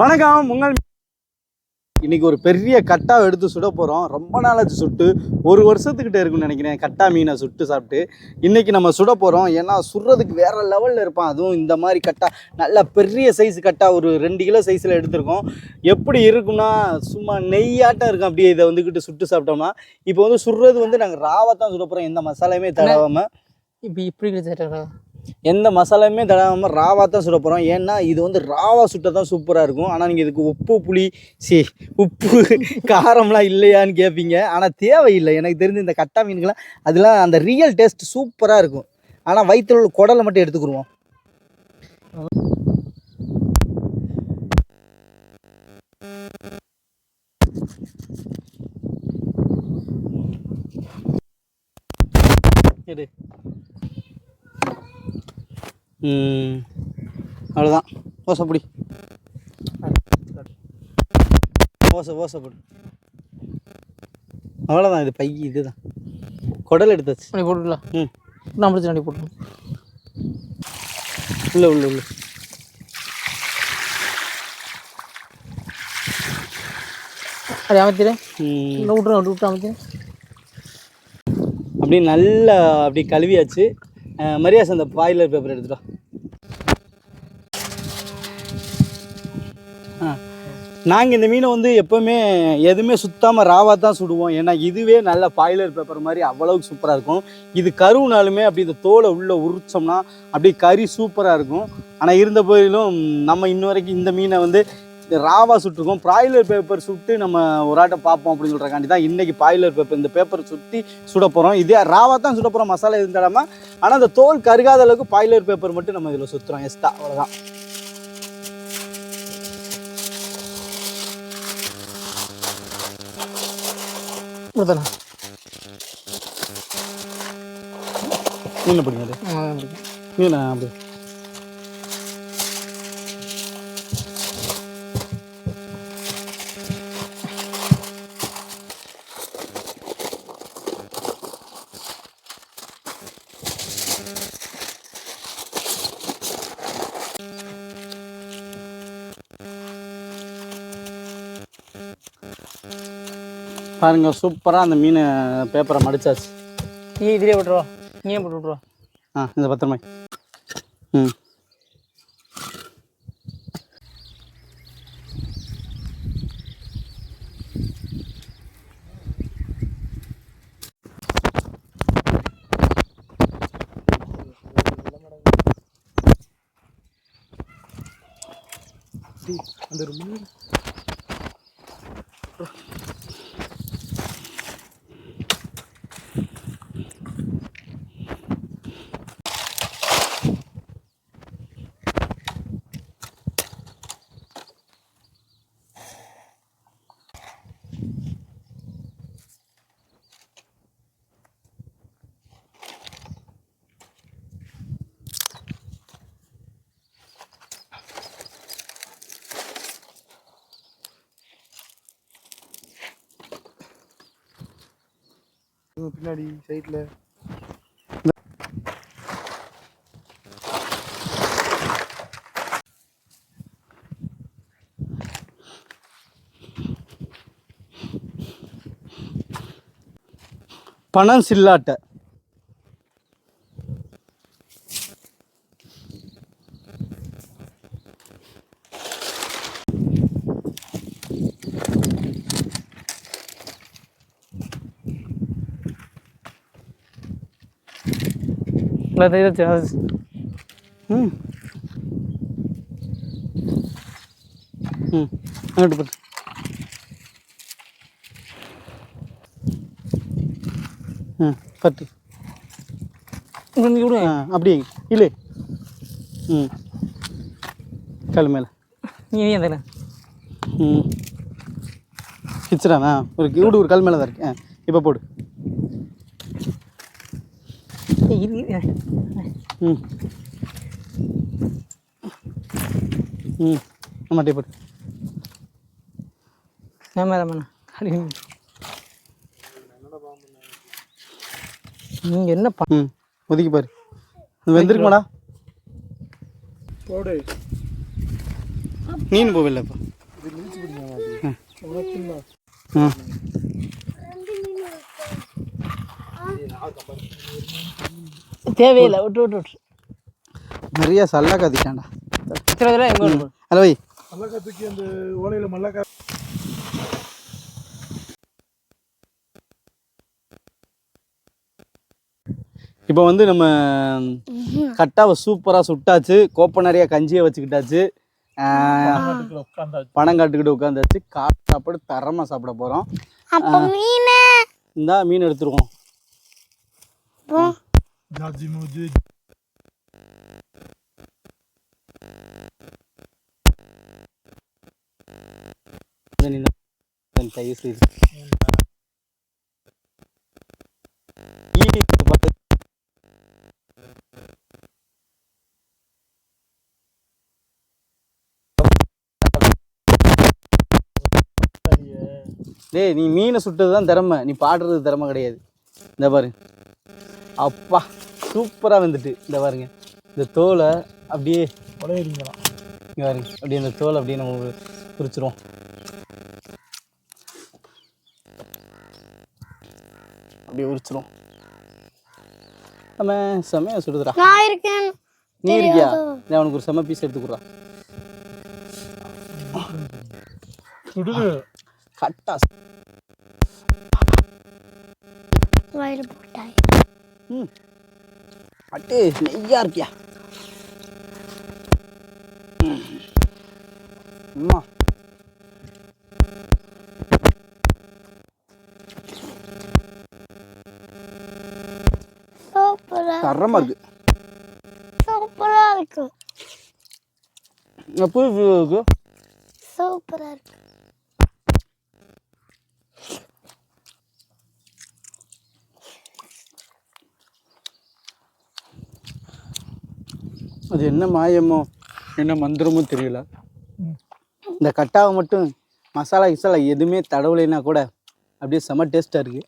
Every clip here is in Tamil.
வணக்கம் உங்கள் இன்னைக்கு ஒரு பெரிய கட்டா எடுத்து சுட போகிறோம் ரொம்ப நாளாச்சு சுட்டு. ஒரு வருஷத்துக்கிட்ட இருக்குன்னு நினைக்கிறேன். கட்டா மீனை சுட்டு சாப்பிட்டு. இன்னைக்கு நம்ம சுட போகிறோம் ஏன்னா சுடுறதுக்கு வேற லெவலில் இருப்பான். அதுவும் இந்த மாதிரி கட்டா நல்ல பெரிய சைஸ் கட்டா ஒரு ரெண்டு கிலோ சைஸில் எடுத்திருக்கோம். எப்படி இருக்கும்னா சும்மா நெய்யாட்டம் இருக்கும். அப்படியே இதை வந்துக்கிட்டு சுட்டு சாப்பிட்டோம்னா இப்போ வந்து சுடுறது வந்து நாங்கள் ராவாக தான் சுட போகிறோம் எந்த மசாலையுமே தடவாமல் இப்போ இப்படி எந்த மசாலாவுமே தடாமல் ராவா தான் சுட போகிறோம் ஏன்னா இது வந்து ராவா சுட்ட தான் சூப்பராக இருக்கும். ஆனால் நீங்கள் இதுக்கு உப்பு புளி சி உப்பு காரம்லாம் இல்லையான்னு கேட்பீங்க ஆனால் தேவையில்லை. எனக்கு தெரிஞ்ச இந்த கட்டா மீன்கள்லாம் அதெல்லாம் அந்த ரியல் டேஸ்ட் சூப்பராக இருக்கும். ஆனால் வயிற்றுல உள்ள குடலை மட்டும் எடுத்துக்கிடுவோம் எடு. அவ்வளோதான் ஓசை பிடி. ஓசை ஓசை போடு. அவ்வளோதான் இது பை இதுதான். குடல் எடுத்தாச்சு. அப்படி போட்டுக்கலாம் ம். நான் முடிச்சு அப்படி போட்டு உள்ள உள்ள உள்ள. அப்படி அமைத்திரு. அப்படி விட்டு அமைத்திரு. அப்படியே நல்லா அப்படி கழுவியாச்சு. மரியாஸ் அந்த பாய்லர் பேப்பர் எடுத்துட்டோம் நாங்கள் இந்த மீனை வந்து எப்போவுமே எதுவுமே சுத்தாமல் ராவாக தான் சுடுவோம். ஏன்னா இதுவே நல்ல பாய்லர் பேப்பர் மாதிரி அவ்வளவுக்கு சூப்பராக இருக்கும். இது கருவுனாலுமே அப்படி இந்த தோலை உள்ளே உரிச்சோம்னா அப்படியே கறி சூப்பராக இருக்கும். ஆனால் இருந்த போதிலும் நம்ம இன்ன வரைக்கும் இந்த மீனை வந்து ராவா சுட்டிருக்கோம் பிராய்லர் பேப்பர் சுட்டு நம்ம ஒரு ஆட்டை பார்ப்போம் அப்படின்னு சொல்கிறக்காண்டி தான் இன்றைக்கி பாய்லர் பேப்பர் இந்த பேப்பர் சுற்றி சுட போகிறோம் இதே ராவா தான் சுட போகிறோம் மசாலா இருந்தாலாம ஆனால் அந்த தோல் கருகாத அளவுக்கு பாய்லர் பேப்பர் மட்டும் நம்ம இதில் சுற்றுறோம் எஸ்டா அவ்வளோதான் மீன் பிடிங்க அது மீன் அப்படி? பாருங்க சூப்பராக அந்த மீன் பேப்பரை மடிச்சாச்சு. நீ இதிலே விட்டுருவா. நீ ஏன் போட்டு விட்ருவா ஆ இந்த பத்திரமாய் ம். அந்த ரொம்ப பின்னாடி சைடில் பணம் சில்லாட்டை. இல்லை தெரியாது ம் ம் அங்கிட்டு போட்டு ம் பத்து ஆ அப்படியே இல்லை ம் கல் மேலே நீ நீ அந்த ம் கிச்சடாண்ணா ஒரு வீடு ஒரு கல் மேலே தான் இருக்கு இப்போ போடு இது. ம். ம். ஆமாட்டே போடு. நான் மேலே மேலே அடி. நீங்கள் என்ன ம். ஒதுக்கி பாரு. வெந்திருக்குமாடா. போடு. மீன் போவில்லைப்பா ம். தேவையில்லை விட்டு விட்டு விட்டு. நிறைய சல்லா சில தடவை எங்கே ஹலோ வை. மல்லக்கா தூக்கி அந்த ஓலையில மல்லக்கா இப்போ வந்து நம்ம கட்டாவை சூப்பராக சுட்டாச்சு. கோப்பை நிறைய கஞ்சியை வச்சுக்கிட்டாச்சு. பணம் காட்டுக்கிட்டு உட்காந்தாச்சு காலை சாப்பாடு தரமாக சாப்பிட போகிறோம் அப்ப மீன் இந்தா மீன் எடுத்துருவோம். ஜாஜி மூஜி இதை டேய் நீ மீனை சுட்டது தான் திறமை. நீ பாடுறது திறமை கிடையாது. இந்த பாரு. அப்பா. சூப்பராக வந்துட்டு. இந்த பாருங்க. இந்த தோலை அப்படியே உலையடிங்களாம் இங்க பாருங்க. அப்படியே இந்த தோலை அப்படியே நம்ம பிரிச்சிருவோம். அப்படியே உரிச்சிரும் நம்ம செமையா சுடுதுடா. நான் இருக்கேன். நீ இருக்கியா? நான் உனக்கு ஒரு செம பீஸ் எடுத்து கொடுறா சுடுது. கட்டா. வயிறு போட்டாய். ம். அட்டே நெய்யா இருக்கியா. அம்மா. தரமா இருக்கு. சூப்பரா இருக்கு. எப்போ இருக்கு? சூப்பரா இருக்கு. அது என்ன மாயமோ என்ன மந்திரமோ தெரியல. இந்த கட்டாவை மட்டும் மசாலா கிசாலா எதுவுமே தடவலைன்னா கூட அப்படியே செம டேஸ்ட்டாக இருக்கு.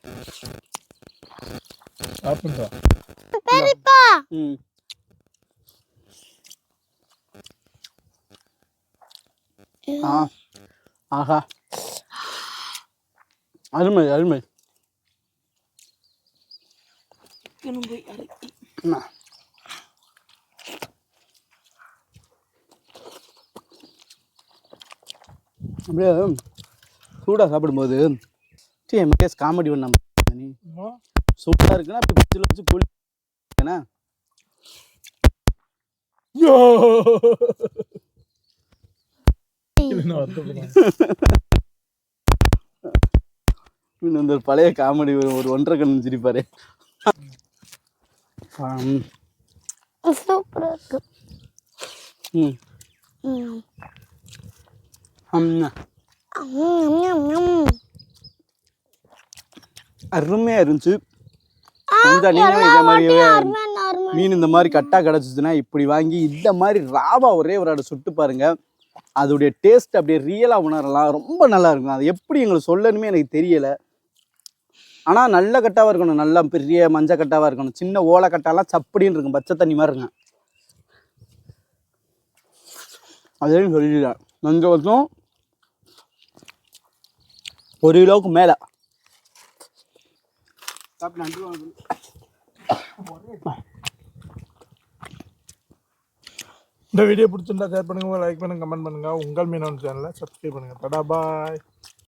ம். ஆ ஆஹா. அருமை அருமை. அப்படியே சூடாக சாப்பிடும்போது டீ எம்கேஸ் காமெடி பண்ண நீ சூடாக இருக்குன்னா அப்படி பிச்சில் வச்சு கூலி ஏன்னா? இன்னும் இந்த ஒரு பழைய காமெடி ஒரு ஒன்றரை கண்ணு சிரிப்பாரு. ஆம். சூப்பரா இருக்கு. ம். ம். அம்மா. ம், ம், ம். அருமையா இருந்துச்சு. இதே மாதிரி. மீன் இந்த மாதிரி கட்டா கிடச்சிச்சுன்னா இப்படி வாங்கி இந்த மாதிரி ராவா ஒரே ஒரு ஆடு சுட்டு பாருங்க. அதோடைய டேஸ்ட் அப்படியே ரியலாக உணரலாம். ரொம்ப நல்லா இருக்கும். அது எப்படி எங்களுக்கு சொல்லணுமே எனக்கு தெரியல. ஆனால் நல்ல கட்டாவாக இருக்கணும். நல்லா பெரிய மஞ்சள் கட்டாவாக இருக்கணும். சின்ன ஓலை கட்டாலாம் சப்படின்னு இருக்கும். பச்சை தண்ணி மாதிரி இருக்கும். அதையும் சொல்லிடுறேன் மஞ்சள் வருஷம் ஒரு கிலோவுக்கு மேலே. இந்த வீடியோ பிடிச்சிருந்தா ஷேர் பண்ணுங்க லைக் பண்ணுங்க கமெண்ட் பண்ணுங்க. உங்கள் மீனவன் சேனலை சப்ஸ்கிரைப் பண்ணுங்க. தடா பாய்